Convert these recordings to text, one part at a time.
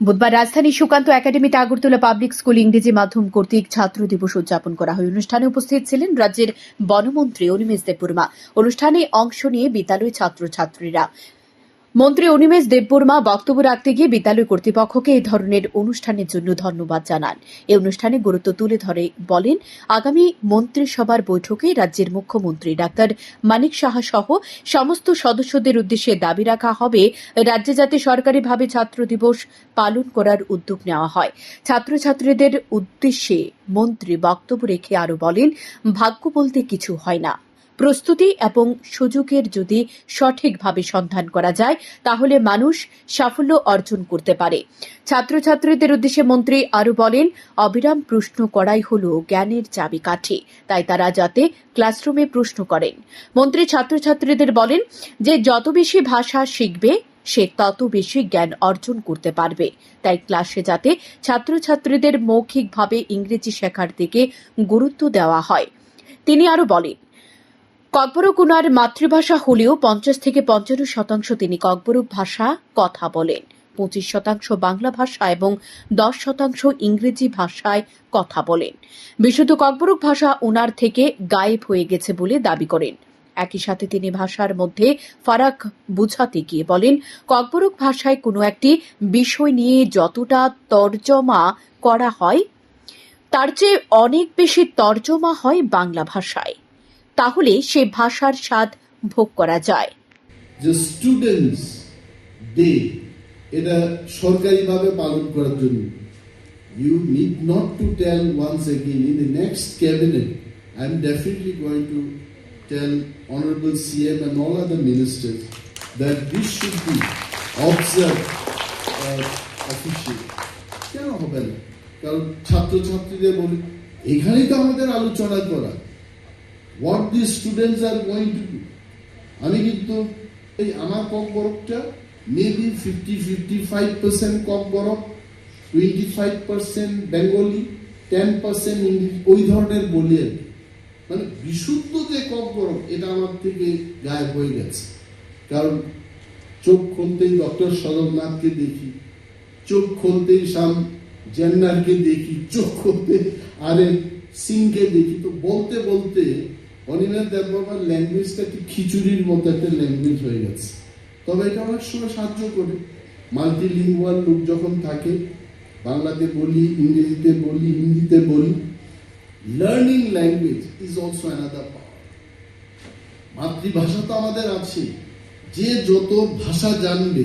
বুধবার রাজধানী সুকান্ত একাডেমিতে আগরতলা পাবলিক স্কুল ইংরেজি মাধ্যম কর্তৃক ছাত্র দিবস উদযাপন করা হয়। অনুষ্ঠানে উপস্থিত ছিলেন রাজ্যের বনমন্ত্রী অনিমেষ দেববর্মা। অনুষ্ঠানে অংশ নিয়ে বিদ্যালয় ছাত্রছাত্রীরা। মন্ত্রী অনিমেষ দেববর্মা বক্তব্য রাখতে গিয়ে বিদ্যালয় কর্তৃপক্ষকে এই ধরনের অনুষ্ঠানের জন্য ধন্যবাদ জানান। এই অনুষ্ঠানে গুরুত্ব তুলে ধরে বলেন, আগামী মন্ত্রিসভার বৈঠকে রাজ্যের মুখ্যমন্ত্রী ডাক্তার মানিক সাহা সহ সমস্ত সদস্যদের উদ্দেশ্যে দাবি রাখা হবে, রাজ্যে যাতে সরকারিভাবে ছাত্র দিবস পালন করার উদ্যোগ নেওয়া হয়। ছাত্রছাত্রীদের উদ্দেশ্যে মন্ত্রী বক্তব্য রেখে আরও বলেন, ভাগ্য বলতে কিছু হয় না। প্রস্তুতি এবং সুযোগের যদি সঠিকভাবে সন্ধান করা যায়, তাহলে মানুষ সাফল্য অর্জন করতে পারে। ছাত্রছাত্রীদের উদ্দেশ্যে মন্ত্রী আরও বলেন, অবিরাম প্রশ্ন করাই হল জ্ঞানের চাবিকাঠি, তাই তারা যাতে ক্লাসরুমে প্রশ্ন করেন। মন্ত্রী ছাত্রছাত্রীদের বলেন যে, যত বেশি ভাষা শিখবে, সে তত বেশি জ্ঞান অর্জন করতে পারবে। তাই ক্লাসে যাতে ছাত্রছাত্রীদের মৌখিকভাবে ইংরেজি শেখার দিকে গুরুত্ব দেওয়া হয়। তিনি আরও বলেন ককবরক উনার মাতৃভাষা হলেও পঞ্চাশ থেকে পঞ্চান্ন শতাংশ তিনি ককবরক ভাষা কথা বলেন। পঁচিশ শতাংশ বাংলা ভাষা এবং দশ শতাংশ ইংরেজি ভাষায় কথা বলেন। বিশুদ্ধ ককবরক ভাষা উনার থেকে গায়েব হয়ে গেছে বলে দাবি করেন। একই সাথে তিনি ভাষার মধ্যে ফারাক বুঝাতে গিয়ে বলেন ককবরক ভাষায় কোনো একটি বিষয় নিয়ে যতটা তর্জমা করা হয়, তার চেয়ে অনেক বেশি তর্জমা হয় বাংলা ভাষায়। তাহলে সে ভাষার স্বাদ ভোগ করা যায়। যে স্টুডেন্টস ডে এটা সরকারিভাবে পালন করার জন্য। You need not to tell once again in the next cabinet I am definitely going to tell honourable CM and all other ministers that this should be observe official কেন হবে না? কারণ ছাত্রছাত্রীদের বলি এখানেই তো আমাদের আলোচনা করা। What the students are going to do আমি কিন্তু এই আমার কক বরফটা maybe fifty fifty five percent Kokborok twenty five percent Bengali ten percent English ওই ধরনের বলি আর। মানে বিশুদ্ধ যে কক বরফ, এটা আমার থেকে গায়েব হয়ে গেছে। কারণ চোখ খুলতেই ডক্টর সদরনাথকে দেখি, চোখ খুলতেই শাম জেন্নারকে দেখি, চোখ খুলতে আরে সিংকে দেখি। তো বলতে বলতে অনিমেষ দেববাবার ল্যাঙ্গুয়েজটা কি খিচুড়ির মতো একটা ল্যাঙ্গুয়েজ হয়ে গেছে। তবে এটা অনেক সময় সাহায্য করে। মাল্টিলিঙ্গুয়াল লোক যখন থাকে, বাংলাতে বলি, ইংরেজিতে বলি, হিন্দিতে বলি learning language is also another power মাতৃভাষা তো আমাদের আছে। যে যত ভাষা জানবে,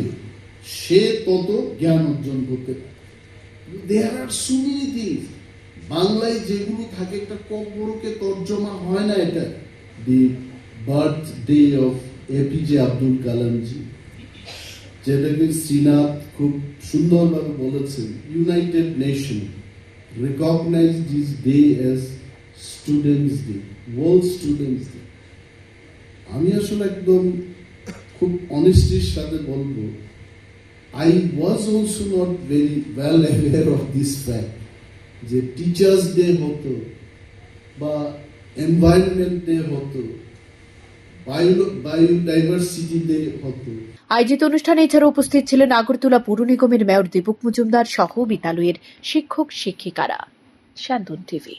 সে তত জ্ঞান অর্জন করতে পারে দেয়ার আর সো মেনি বাংলায় যেগুলো থাকে, একটা কব্বরকে তর্জমা হয় না এটা? The birthday of APJ Abdul Kalam ji যেটাকে শ্রীনাথ খুব সুন্দরভাবে বলেছেন United Nation recognise this day as students day world students day আমি আসলে একদম খুব অনেস্টির সাথে বলব, I was also not very well aware of this fact. যে টিচার্স ডে হতো বা এনভায়রনমেন্ট ডে হতো বায়োডাইভার্সিটি ডে হতো। আয়োজিত অনুষ্ঠানে এছাড়া উপস্থিত ছিলেন আগরতলা পুর নিগমের মেয়র দীপক মজুমদার সহ বিদ্যালয়ের শিক্ষক শিক্ষিকারা শান্তন টিভি।